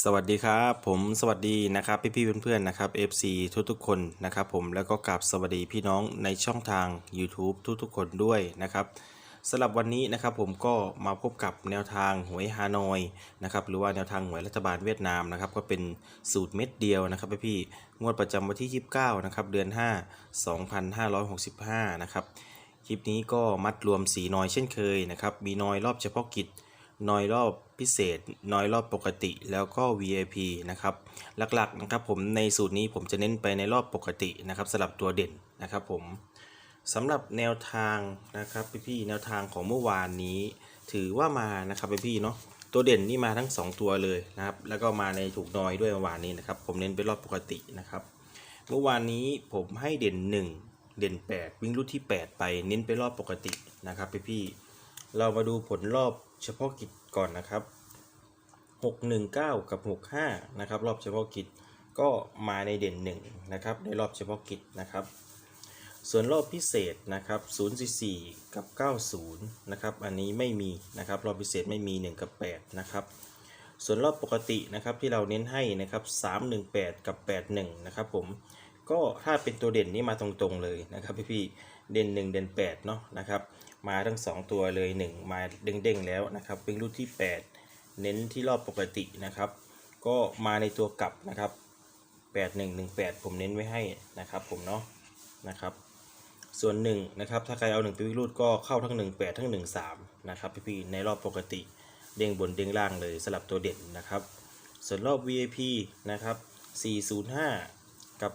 สวัสดีครับผมสวัสดีนะครับพี่พี่เพื่อนๆนะครับ FC ทุกๆคนนะครับผมแล้วก็กราบสวัสดีพี่น้องในช่องทาง YouTube ทุกๆคนด้วยนะครับสำหรับวันนี้นะครับผมก็มาพบกับแนวทางหวยฮานอยนะครับหรือว่าแนวทางหวยรัฐบาลเวียดนามนะครับก็เป็นสูตรเม็ดเดียวนะครับพี่พี่งวดประจำวันที่ 29นะครับเดือน 5 2565นะครับคลิปนี้ก็มัดรวมสีนอยเช่นเคยนะครับมีนอยรอบเฉพาะกิจ น้อยรอบพิเศษน้อยรอบปกติแล้วก็ VIP นะครับหลักๆนะครับผมในสูตรนี้ผมจะเน้นไปในรอบปกตินะครับสำหรับตัวเด่นนะครับผมสำหรับแนวทางนะครับพี่ๆแนวทางของเมื่อวานนี้ ถือว่ามานะครับพี่ๆเนาะตัวเด่นนี่มาทั้ง 2 ตัวเลยนะครับ แล้วก็มาในถูกน้อยด้วยเมื่อวานนี้นะครับ ผมเน้นไปรอบปกตินะครับ เมื่อวานนี้ผมให้เด่น 1 เด่น 8 วิ่งรุ่นที่ 8 ไปเน้นไปรอบปกตินะครับพี่ๆ เรามาดูผลรอบเฉพาะกิจก่อนนะครับ 619 กับ 65 นะครับ รอบเฉพาะกิจก็มาในเด่น 1 นะครับ ในรอบเฉพาะกิจนะครับ ส่วนรอบพิเศษนะครับ 044 กับ 90 นะครับ อันนี้ไม่มีนะครับ รอบพิเศษไม่มี 1 กับ 8 นะครับส่วนรอบปกตินะครับที่เราเน้นให้นะครับ318 กับ 81 นะครับผมก็ถ้าเป็นตัวเด่นนี่มาตรงๆเลยนะครับพี่ๆ เด่น 1 เด่น8เนาะนะครับมาทั้ง 2 ตัวเลย 1 มาเด้งๆแล้วนะครับเป็นรุ่นที่ 8 เน้นที่รอบปกตินะครับ ก็มาในตัวกลับนะครับ 8118 ผมเน้นไว้ให้นะครับผมเนาะนะครับส่วน1นะครับถ้าใครเอา1ไปวิรูดก็เข้าทั้ง 18 ทั้ง 13นะครับพี่ๆในรอบปกติเด้งบนเด้งล่างเลยสลับตัวเด่นนะครับส่วนรอบ VIP นะครับ405 กับ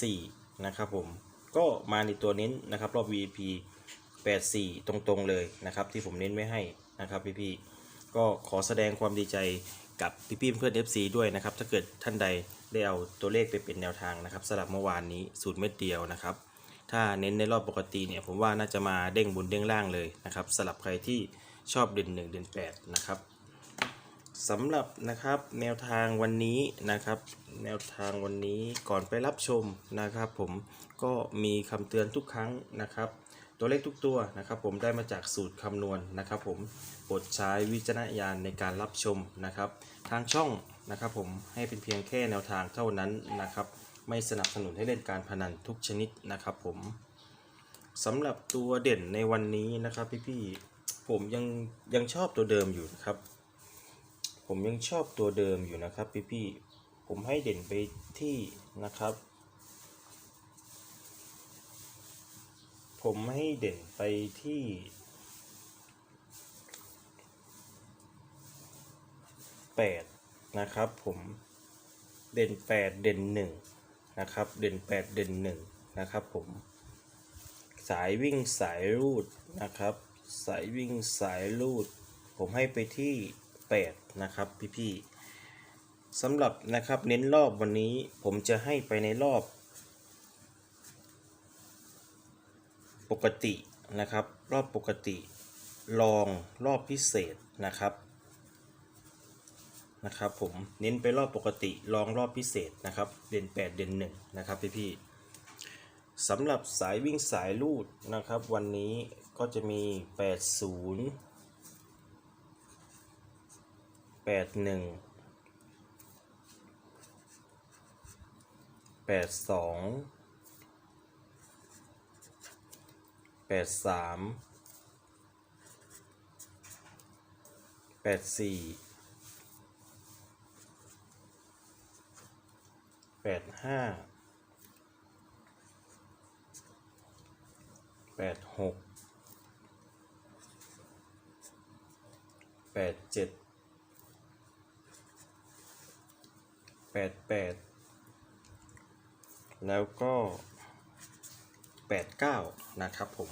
84 นะครับผม ก็มาในตัวเน้นนะครับรอบ VIP 84 ตรงๆเลยนะครับที่ผมเน้นไว้ให้นะครับพี่ๆก็ขอแสดงความดีใจกับพี่ๆเพื่อน FC ด้วยนะครับถ้าเกิดท่านใดได้เอาตัวเลขไปเป็นแนวทางนะครับสำหรับเมื่อวานนี้สูตรเม็ดเดียวนะครับ ถ้าเน้นในรอบปกติเนี่ยผมว่าน่าจะมาเด้งบนเด้งล่างเลยนะครับสำหรับใครที่ชอบเด่น1เด่น8นะครับ สำหรับนะครับแนวทางวันนี้นะครับ แนวทางวันนี้ก่อนไปรับชมนะครับ ผมก็มีคำเตือนทุกครั้งนะครับ ตัวเลขทุกตัวนะครับ ผมได้มาจากสูตรคำนวณนะครับ ผมโปรดใช้วิจารณญาณในการรับชมนะครับ ทางช่องนะครับ ผมให้เป็นเพียงแค่แนวทางเท่านั้นนะครับ ไม่สนับสนุนให้เล่นการพนันทุกชนิดนะครับ ผมสำหรับตัวเด่นในวันนี้นะครับพี่ๆผมยังยังชอบตัวเดิมอยู่นะครับ ผมยังชอบตัวเดิมอยู่นะครับพี่ๆผมให้เด่นไปที่นะครับ ผมให้เด่นไปที่8นะครับผมเด่น8เด่น1นะครับเด่น8เด่น1นะครับผมสายวิ่งสายรูดนะครับ สายวิ่งสายรูด ผมให้ไปที่ 8 นะครับพี่ๆสำหรับนะครับเน้นรอบวันนี้ผมจะให้ไปในรอบ ปกตินะครับ รอบปกติลองรอบพิเศษนะครับนะครับผมเน้นไปรอบปกติลองรอบพิเศษนะครับ เด่น 8 เด่น1นะครับพี่ๆสำหรับสายวิ่งสายลูดนะครับ วันนี้ก็จะมี 80 81 82 83 84 85แปดหกแปดเจ็ดแปดแปดแล้วก็แปดเ88แล้วก้านะครับผม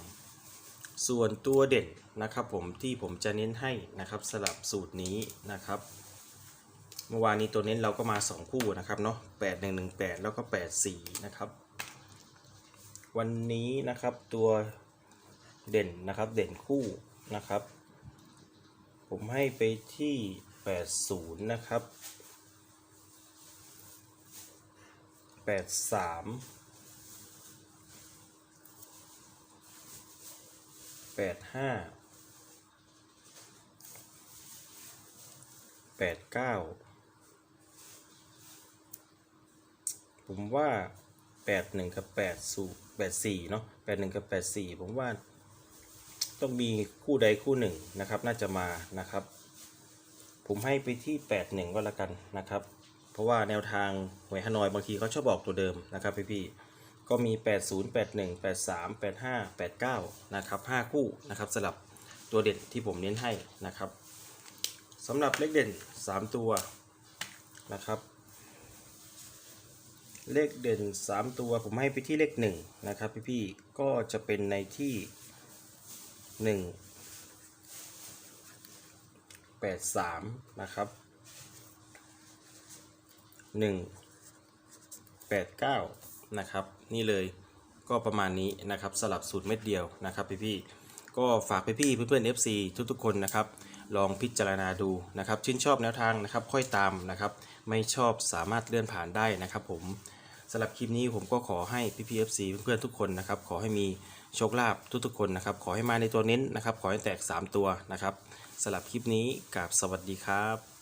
ส่วนตัวเด่นนะครับผมที่ผมจะเน้นให้นะครับสลับสูตรนี้นะครับ เมื่อวานนี้ตัวเน้นเราก็มา 2 คู่นะครับเนาะ8 1 1 8 แล้วก็ 8 4 นะครับ วันนี้นะครับตัวเด่นนะครับเด่นคู่นะครับ ผมให้ไปที่ 80 นะครับ 83 85 89ผมว่าแปดหนึ่งกับแปดสูแปดสี่เนาะแปดหนึ่งกับแปดสี่ผมว่าต้องมีคู่ใดคู่หนึ่งนะครับ น่าจะมานะครับ ผมให้ไปที่แปดหนึ่งก็แล้วกันนะครับ เพราะว่าแนวทางหวยฮานอยบางทีเขาชอบบอกตัวเดิมนะครับพี่พี่ก็มี 80 81 83 85 89นะครับ5คู่นะครับสลับตัวเด่นที่ผมเน้นให้นะครับสำหรับเลขเด่น 3 ตัวนะครับ เลขเด่น 3 ตัวผมให้ไปที่เลข1นะครับพี่พี่ก็จะเป็นในที่ 1 83 นะครับ 1 8 9 นะครับ นี่เลยก็ประมาณนี้นะครับสลับสูตรเม็ดเดียวนะครับพี่ๆก็ฝากพี่ๆเพื่อนๆ FC ทุกๆคนนะครับ ลองพิจารณาดูนะครับ ชื่นชอบแนวทางนะครับ ค่อยตามนะครับ ไม่ชอบสามารถเลื่อนผ่านได้นะครับผมสำหรับคลิปนี้ผมก็ขอให้พี่ๆ FC เพื่อนๆทุกคนนะครับ ขอให้มีโชคลาภทุกๆคนนะครับ ขอให้มาในตัวเน้นนะครับ ขอให้แตก 3 ตัวนะครับสำหรับคลิปนี้กับสวัสดีครับ